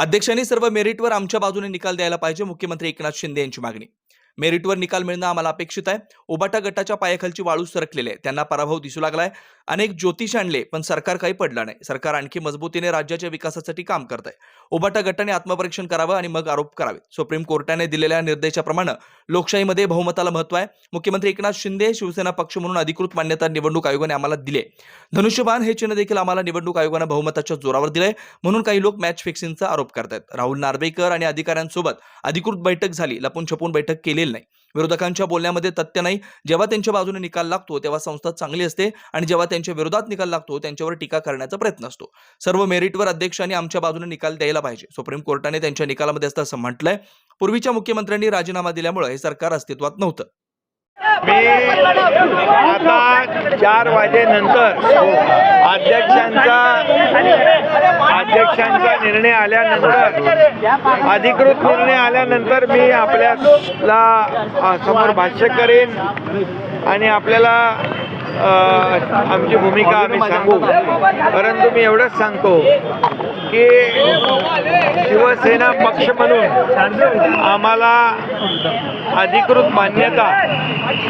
अध्यक्षांनी सर्व मेरिटवर आमच्या बाजूने निकाल द्यायला पाहिजे. मुख्यमंत्री एकनाथ शिंदे यांची मागणी. मेरिटवर निकाल मिळणं आम्हाला अपेक्षित आहे. उबाटा गटाच्या पायाखालची वाळू सरकलेले आहे त्यांना पराभव दिसू लागलाय. अनेक ज्योतिष आणले पण सरकार काही पडलं नाही. सरकार आणखी मजबूतीने राज्याच्या विकासासाठी काम करत आहे उबाटा गटाने आत्मपरीक्षण करावं आणि मग आरोप करावे सुप्रीम कोर्टाने दिलेल्या निर्देशाप्रमाणे लोकशाहीमध्ये बहुमताला महत्त्व आहे. मुख्यमंत्री एकनाथ शिंदे शिवसेना पक्ष म्हणून अधिकृत मान्यता निवडणूक आयोगाने आम्हाला दिले धनुष्यबाण हे चिन्ह देखील आम्हाला निवडणूक आयोगानं बहुमताच्या जोरावर दिलंय. म्हणून काही लोक मॅच फिक्सिंगचा आरोप करतायत. राहुल नार्वेकर आणि अधिकाऱ्यांसोबत अधिकृत बैठक झाली. लपून छपून बैठक केलेली नाही. विरोधकांच्या बोलण्यामध्ये तथ्य नाही. जेव्हा त्यांच्या बाजूने निकाल लागतो तेव्हा संस्था चांगली असते आणि जेव्हा त्यांच्या विरोधात निकाल लागतो त्यांच्यावर टीका करण्याचा प्रयत्न असतो. सर्व मेरिटवर अध्यक्षांनी आमच्या बाजूने निकाल द्यायला पाहिजे. सुप्रीम कोर्टाने त्यांच्या निकालामध्ये असतं असं म्हटलंय. पूर्वीच्या मुख्यमंत्र्यांनी राजीनामा दिल्यामुळे हे सरकार अस्तित्वात नव्हतं. चार वाजेनंतर अध्यक्षांचा अध्यक्षांचा निर्णय आल्यानंतर अधिकृत निर्णय आल्यानंतर मी आपल्याला समोर भाष्य करेन आणि आपल्याला आमची भूमिका आम्ही सांगू. परंतु मी एवढंच सांगतो की शिवसेना पक्ष म्हणून आम्हाला अधिकृत मान्यता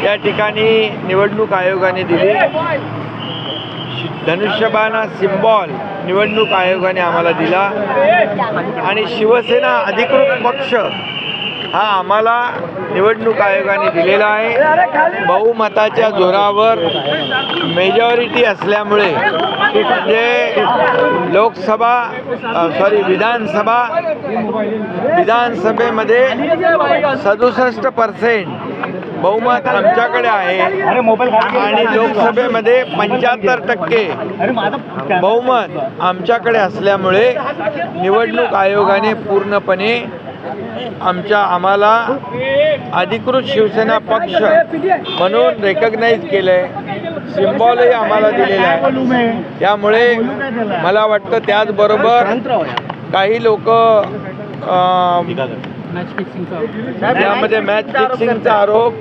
या ठिकाणी निवडणूक आयोगाने दिली. धनुष्यबाण सिम्बॉल निवडणूक आयोगाने आम्हाला दिला. आणि शिवसेना अधिकृत पक्ष हा आम्हाला निवडणूक आयोगाने दिलेला आहे. बहुमताच्या जोरावर मेजॉरिटी असल्यामुळे म्हणजे लोकसभा सॉरी विधानसभा विधानसभेमध्ये सदुसष्ट पर्सेंट बहुमत आमच्याकडे आहे. आणि लोकसभेमध्ये पंच्याहत्तर टक्के बहुमत आमच्याकडे असल्यामुळे निवडणूक आयोगाने पूर्णपणे आमच्या आम्हाला अधिकृत शिवसेना पक्ष म्हणून रेकग्नाईज केलं आहे सिम्बॉलही आम्हाला दिलेलं आहे. त्यामुळे मला वाटतं त्याचबरोबर काही लोक त्यामध्ये मॅच फिक्सिंगचा आरोप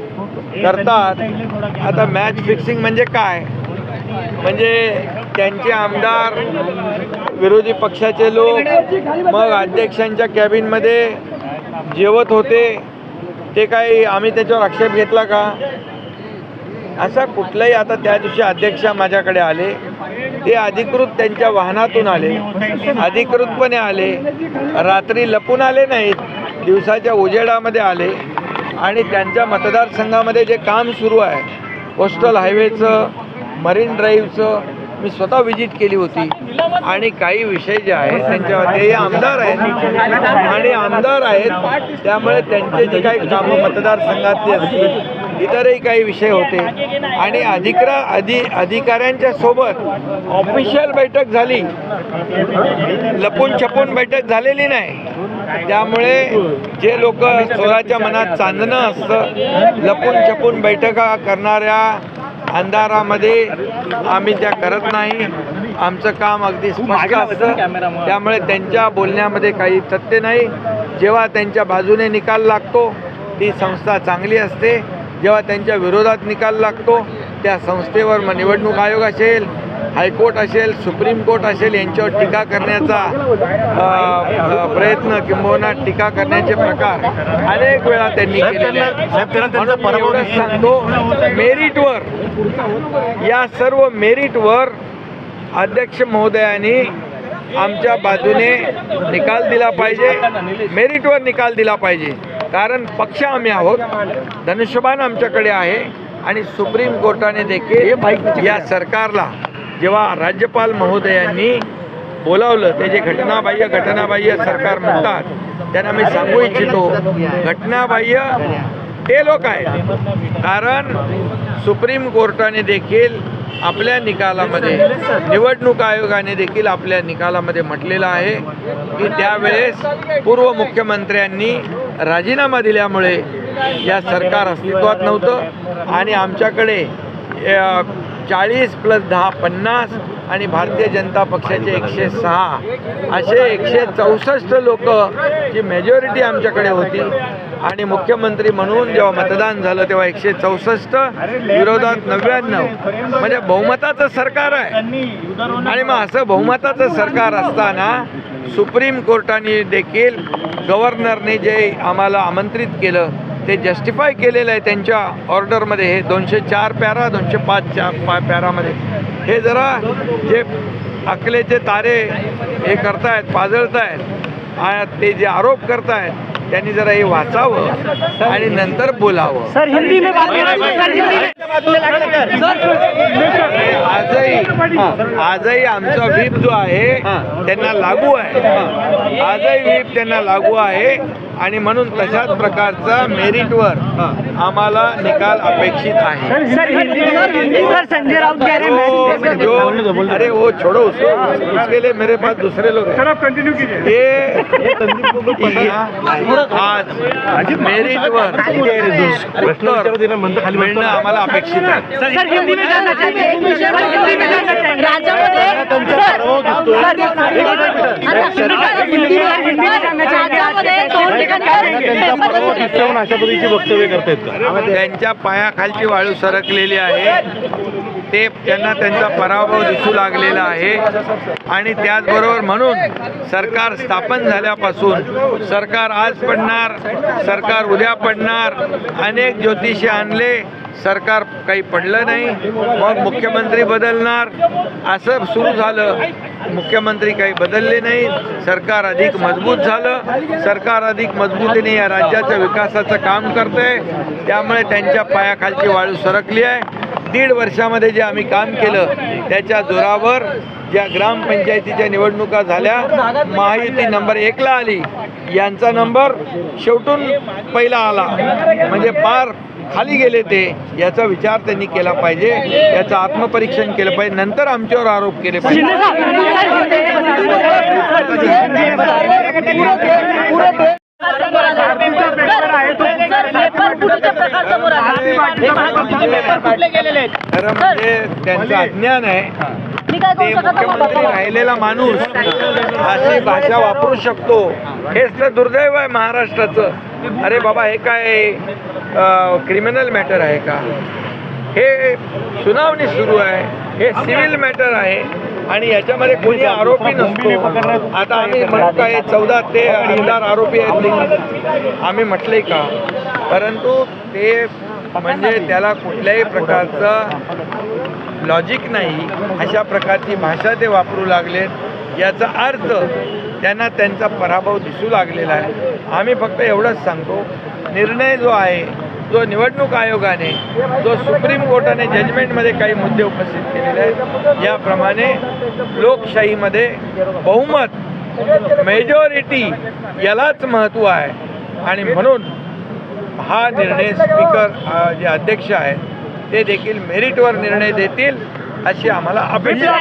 करतात. आता मॅच फिक्सिंग म्हणजे काय? म्हणजे त्यांचे आमदार विरोधी पक्षाचे लोक मग अध्यक्षांच्या कॅबिनमध्ये जेवत होते ते काही आम्ही त्याच्यावर आक्षेप घेतला का? असा कुठलाही आता त्या दिवशी अध्यक्ष माझ्याकडे आले. ते अधिकृत त्यांच्या वाहनातून आले. अधिकृतपणे आले. रात्री लपून आले नाहीत. दिवसाच्या उजेडामध्ये आले. आणि त्यांच्या मतदारसंघामध्ये जे काम सुरू आहे कोस्टल हायवेचं मरीन ड्राईव्हचं मी स्वतः व्हिजिट केली होती. आणि काही विषय जे आहेत त्यांच्यामध्ये ते आमदार आहेत. आणि आमदार आहेत त्यामुळे त्यांचे जे काही कामं मतदारसंघातले असतील इतरही काही विषय होते. आणि अधिकरा अधि अधिकाऱ्यांच्या सोबत ऑफिशियल बैठक झाली. लपून छपून बैठक झालेली नाही. त्यामुळे जे लोक स्वराच्या मनात चांदणं असतं लपून छपून बैठका करणाऱ्या अंधारामध्ये आम्ही त्या करत नाही. आमचं काम अगदी स्पष्ट असतं. त्यामुळे त्यांच्या बोलण्यामध्ये काही तथ्य नाही. जेव्हा त्यांच्या बाजूने निकाल लागतो ती संस्था चांगली असते. जेव्हा त्यांच्या विरोधात निकाल लागतो त्या संस्थेवर मग निवडणूक आयोग असेल. हायकोर्ट असेल सुप्रीम कोर्ट असेल यांच्यावर टीका करण्याचा प्रयत्न किंबहुना टीका करण्याचे प्रकार अनेक वेळा त्यांनी केलेले सांगतो मेरिटवर या सर्व मेरिटवर अध्यक्ष महोदयांनी आमच्या बाजूने निकाल दिला पाहिजे मेरिटवर निकाल दिला पाहिजे. कारण पक्ष आम्ही आहोत धनुष्यबाण आमच्याकडे आहे आणि सुप्रीम कोर्टाने देखील या सरकारला जेव्हा राज्यपाल महोदयांनी बोलावलं ते जे घटनाबाह्य घटनाबाह्य सरकार म्हणतात त्यांना मी सांगू इच्छितो घटनाबाह्य ते लोक आहेत. कारण सुप्रीम कोर्टाने देखील आपल्या निकालामध्ये निवडणूक आयोगाने देखील आपल्या निकालामध्ये म्हटलेलं आहे की त्यावेळेस पूर्व मुख्यमंत्र्यांनी राजीनामा दिल्यामुळे या सरकार अस्तित्वात नव्हतं आणि आमच्याकडे चाळीस प्लस दहा पन्नास आणि भारतीय जनता पक्षाचे एकशे सहा. असे एकशे चौसष्ट लोक जी मेजॉरिटी आमच्याकडे होती. आणि मुख्यमंत्री म्हणून जेव्हा मतदान झालं तेव्हा एकशे चौसष्ट विरोधात नव्याण्णव. म्हणजे बहुमताचं सरकार आहे. आणि मग असं बहुमताचं सरकार असताना सुप्रीम कोर्टाने देखील गव्हर्नरने जे आम्हाला आमंत्रित केलं ते जस्टिफाय केलेलं आहे त्यांच्या ऑर्डरमध्ये हे दोनशे चार पॅरा दोनशे पाच चार पा पॅरामध्ये हे जरा जे अकलेचे तारे हे करतायत पाजळतायत आहेत ते जे आरोप करतायत त्यांनी जरा हे वाचावं आणि नंतर बोलावं. सर हिंदी में बात करें. सर हिंदी में आजही आजही आमचा व्हीप जो आहे त्यांना लागू आहे. आजही व्हीप त्यांना लागू आहे. आणि म्हणून तशाच प्रकारचा मेरिटवर आम्हाला निकाल अपेक्षित आहे. सर हिंदी में सर संजय राउत कह रहे हैं जो अरे वो छोड़ो उसको उसके लिए मेरे पास दूसरे लोग हैं। आप कंटिन्यू कीजिए। ये आज मेरिटवर मिळणं आम्हाला अपेक्षित आहे। सर हिंदी में जानना चाहिए सर हिंदी में जानना चाहिए। अशा पद्धतीची वक्तव्य करतायत त्यांच्या पायाखालची वाळू सरकलेली आहे. ते त्यांना त्यांचा पराभव दिसू लागलेला आहे. आणि त्याचबरोबर म्हणून सरकार स्थापन झाल्यापासून सरकार आज पडणार सरकार उद्या पडणार अनेक ज्योतिषी आणले सरकार काही पडलं नाही मग मुख्यमंत्री बदलणार असं सुरू झालं. मुख्यमंत्री काही बदलले नाही. सरकार अधिक मजबूत झालं. सरकार अधिक मजबूतीने या राज्याच्या विकासाचं काम करतंय. त्यामुळे त्यांच्या पायाखालची वाळू सरकली आहे. दीड वर्षामध्ये जे आम्ही काम केलं त्याच्या जोरावर ज्या ग्रामपंचायतीच्या निवडणुका झाल्या महायुती नंबर एकला आली. यांचा नंबर शेवटून पहिला आला. म्हणजे पार खाली गेले ते याचा विचार त्यांनी केला पाहिजे. याचं आत्मपरीक्षण केलं पाहिजे. नंतर आमच्यावर आरोप केले पाहिजे. म्हणजे त्यांचं अज्ञान आहे. ते मुख्यमंत्री राहिलेला माणूस अशी भाषा वापरू शकतो. हेच तर दुर्दैव आहे महाराष्ट्राचं. अरे बाबा हे काय क्रिमिनल मॅटर आहे का? हे सुनावणी सुरू आहे. हे सिव्हिल मॅटर आहे. आणि याच्यामध्ये कोणी आरोपी नसतो. आता आम्ही म्हणतो काय चौदा ते हजार आरोपी आहेत आम्ही म्हटले का? परंतु ते म्हणजे त्याला कुठल्याही प्रकारचं लॉजिक नाही. अशा प्रकारची भाषा ते वापरू लागलेत. याचा अर्थ त्यांना त्यांचा पराभव दिसू लागलेला आहे. आम्ही फक्त एवढंच सांगतो निर्णय जो आहे जो निवडणूक आयोगाने जो सुप्रीम कोर्टाने जजमेंटमध्ये काही मुद्दे उपस्थित केलेले आहेत याप्रमाणे लोकशाहीमध्ये बहुमत मेजॉरिटी यालाच महत्त्व आहे. आणि म्हणून हा निर्णय स्पीकर जे अध्यक्ष आहेत ते देखील मेरिटवर निर्णय देतील अशी आम्हाला अपेक्षा